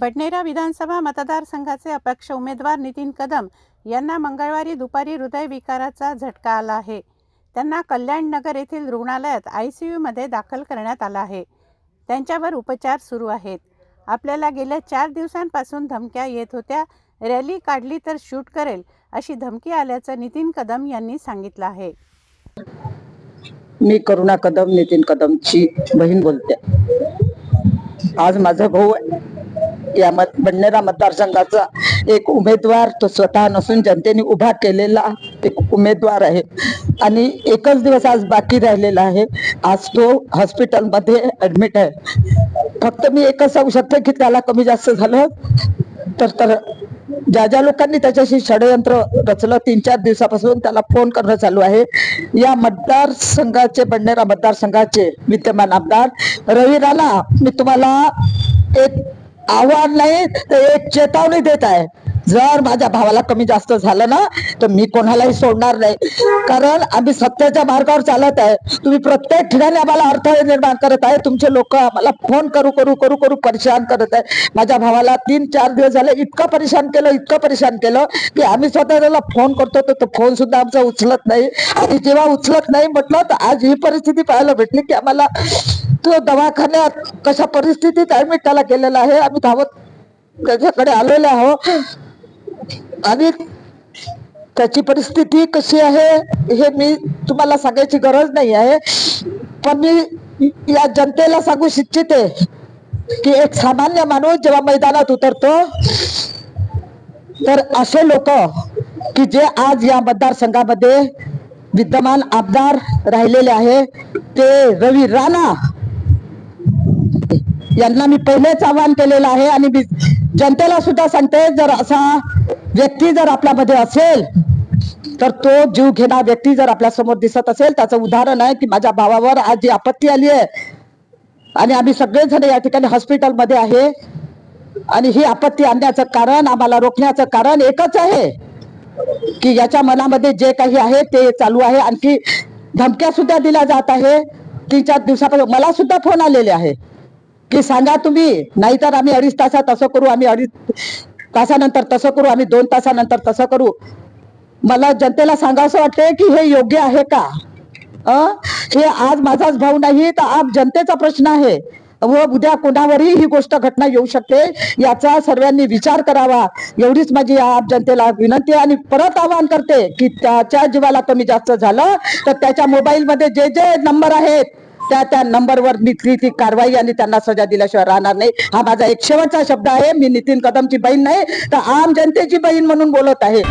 बडनेरा विधानसभा मतदारसंघाचे अपक्ष उमेदवार नितीन कदम यांना मंगळवारी दुपारी हृदयविकाराचा झटका आला आहे. त्यांना कल्याण नगर येथील रुग्णालयात आय सी यूमध्ये दाखल करण्यात आला आहे. त्यांच्यावर उपचार सुरू आहेत. आपल्याला गेल्या चार दिवसांपासून धमक्या येत होत्या. रॅली काढली तर शूट करेल अशी धमकी आल्याचं नितीन कदम यांनी सांगितलं आहे. मी करुणा कदम नितीन कदमची बहीण बोलते. आज माझा भाऊ या मत बडनेरा मतदारसंघाचा एक उमेदवार तो स्वतः नसून जनतेने उभा केलेला एक उमेदवार आहे. आणि एकच दिवस आज बाकी राहिलेला आहे. आज तो हॉस्पिटलमध्ये ऍडमिट आहे. फक्त मी एकच सांगू शकते की त्याला कमी जास्त झालं. तर तर ज्या ज्या लोकांनी त्याच्याशी षडयंत्र रचलं तीन चार दिवसापासून त्याला फोन करणं चालू आहे. या मतदारसंघाचे बंडेरा मतदारसंघाचे विद्यमान आमदार रवी राणा मी तुम्हाला एक आव्हान नाही तर एक चेतावणी देत आहे. जर माझ्या भावाला कमी जास्त झालं ना तर मी कोणालाही सोडणार नाही. कारण आम्ही सत्याच्या मार्गावर चालत आहे. तुम्ही प्रत्येक ठिकाणी आम्हाला अडथळे निर्माण करत आहे. तुमचे लोक आम्हाला फोन करू करू करू करू परेशान करत आहे. माझ्या भावाला तीन चार दिवस झाले इतकं परेशान केलं इतकं परेशान केलं की आम्ही स्वतः त्याला फोन करतो तर तो फोन सुद्धा आमचा उचलत नाही. आणि जेव्हा उचलत नाही म्हटलं तर आज ही परिस्थिती पाहायला भेटली की आम्हाला तो दवाखान्यात कशा परिस्थितीत ऍडमिट त्याला केलेला आहे. आम्ही धावत त्याच्याकडे आलेले आहो. आणि त्याची परिस्थिती कशी आहे हे मी तुम्हाला सांगायची गरज नाही आहे. पण मी या जनतेला सांगू इच्छिते की एक सामान्य माणूस जेव्हा मैदानात उतरतो तर असे लोक की जे आज या मतदारसंघामध्ये विद्यमान आमदार राहिलेले आहे ते रवी राणा यांना मी पहिलेच आवाहन केलेलं आहे आणि मी जनतेला सुद्धा सांगते जर असा व्यक्ती जर आपल्यामध्ये असेल तर तो जीव घेणार व्यक्ती जर आपल्यासमोर दिसत असेल त्याचं उदाहरण आहे की माझ्या भावावर आज जी आपत्ती आली आहे आणि आम्ही सगळेजण या ठिकाणी हॉस्पिटलमध्ये आहे आणि ही आपत्ती आणण्याचं कारण आम्हाला रोखण्याचं कारण एकच आहे की याच्या मनामध्ये जे काही आहे ते चालू आहे. आणखी धमक्या सुद्धा दिल्या जात आहे. तीन चार दिवसापासून मला सुद्धा फोन आलेले आहे. की सांगा तुम्ही नाहीतर आम्ही अडीच तासात असं करू आम्ही अडीच तासानंतर तसं करू आम्ही दोन तासानंतर तसं करू. मला जनतेला सांगावं वाटतंय की हे योग्य आहे का? हे आज माझाच भाऊ नाही तर आज जनतेचा प्रश्न आहे. व उद्या कोणावरही ही गोष्ट घटना येऊ शकते याचा सर्वांनी विचार करावा. एवढीच माझी आप जनतेला विनंती आहे. आणि परत आवाहन करते की त्याच्या जीवाला कमी जास्त झालं तर त्याच्या मोबाईलमध्ये जे जे नंबर आहेत त्या त्या नंबरवर मी ती ती कारवाई आणि त्यांना सजा दिल्याशिवाय राहणार नाही. हा माझा एक शेवटचा शब्द आहे. मी नितीन कदमची बहीण नाही तर आम जनतेची बहीण म्हणून बोलत आहे.